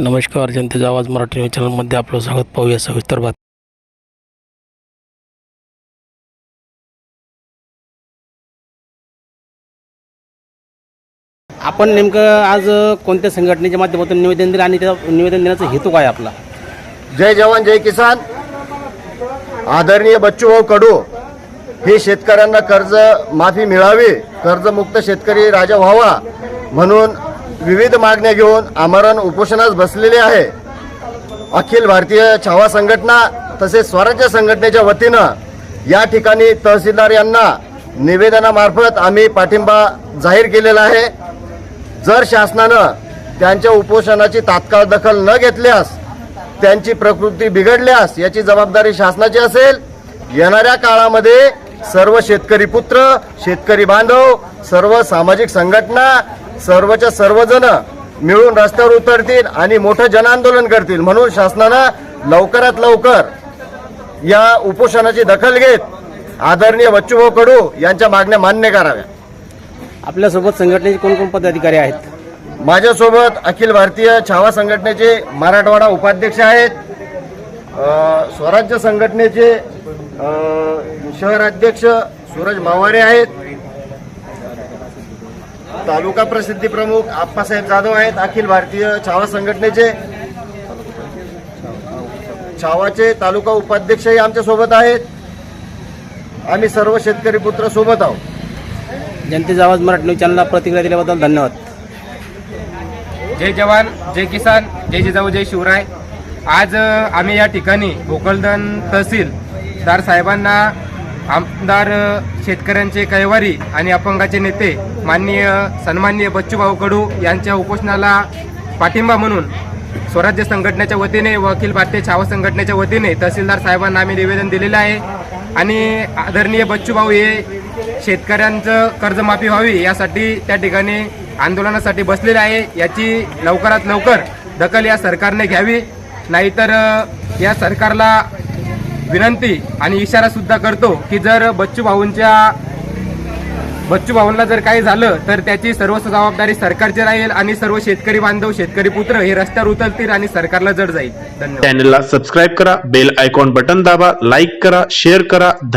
नमस्कार जनतेचा आवाज मराठी न्यूज चॅनलमध्ये आपलं स्वागत. पाहूया सविस्तर बात आपण नेमकं आज कोणत्या संघटनेच्या माध्यमातून निवेदन दिलं आणि त्या निवेदन देण्याचा हेतू काय आपला? जय जवान जय किसान. आदरणीय बच्चूभाऊ कडू हे शेतकऱ्यांना कर्ज माफी मिळावी कर्जमुक्त शेतकरी राजा व्हावा म्हणून विविध मागण्या घेऊन आमरण उपोषणास बसलेले आहे. अखिल भारतीय छावा संघटना तसेच स्वराज्य संघटनेच्या वतीनं या ठिकाणी तहसीलदार यांना निवेदनामार्फत आम्ही पाठिंबा जाहीर केलेला आहे. जर शासनानं त्यांच्या उपोषणाची तात्काळ दखल न घेतल्यास त्यांची प्रकृती बिघडल्यास याची जबाबदारी शासनाची असेल. येणाऱ्या काळामध्ये सर्व शेतकरी पुत्र शेतकरी बांधव सर्व सामाजिक संघटना सर्वच्या सर्वजण मिळून रस्त्यावर उतरतील आणि मोठं जनआंदोलन करतील. म्हणून शासनानं लवकरात लवकर या उपोषणाची दखल घेत आदरणीय बच्चूभाऊ कडू यांच्या मागण्या मान्य कराव्या. आपल्यासोबत संघटनेचे कोणकोण पदाधिकारी आहेत? माझ्यासोबत अखिल भारतीय छावा संघटनेचे मराठवाडा उपाध्यक्ष आहेत. स्वराज्य संघटनेचे अ, शहर अध्यक्ष सूरज मावारे आहेत. तालुका प्रसिद्धी प्रमुख आप्पासाहेब जाधव आहेत. अखिल भारतीय छावा संघटनेचे छावाचे तालुका उपाध्यक्षही आमच्यासोबत आहेत. आम्ही सर्व शेतकरी पुत्र सोबत आहोत. जनतेचा आवाज मराठी न्यूज चॅनलला प्रतिक्रिया दिल्याबद्दल धन्यवाद. जय जवान जय किसान जय जिजाऊ जय शिवराय. आज आम्ही या ठिकाणी भोकलदन तहसीलदार साहेबांना आमदार शेतकऱ्यांचे कैवारी आणि अपंगाचे नेते माननीय सन्माननीय बच्चूभाऊ कडू यांच्या उपोषणाला पाठिंबा म्हणून स्वराज्य संघटनेच्या वतीने वकील भारतीय छावा संघटनेच्या वतीने तहसीलदार साहेबांना आम्ही निवेदन दिलेलं आहे. आणि आदरणीय बच्चूभाऊ हे शेतकऱ्यांचं कर्जमाफी व्हावी यासाठी त्या ठिकाणी आंदोलनासाठी बसलेले आहे. याची लवकरात लवकर दखल या सरकारने घ्यावी. नाहीतर या सरकारला विनंती आणि इशारा सुद्धा करतो की जर बच्चू भाऊंच्या बच्चू भाऊंना जर काही झालं तर त्याची सर्व जबाबदारी सरकारची राहील आणि सर्व शेतकरी बांधव शेतकरी पुत्र हे रस्त्यावर उतरतील आणि सरकारला जड जाईल. धन्यवाद. चॅनलला सबस्क्राईब करा बेल आयकॉन बटन दाबा लाईक करा शेअर करा. धन्यवाद.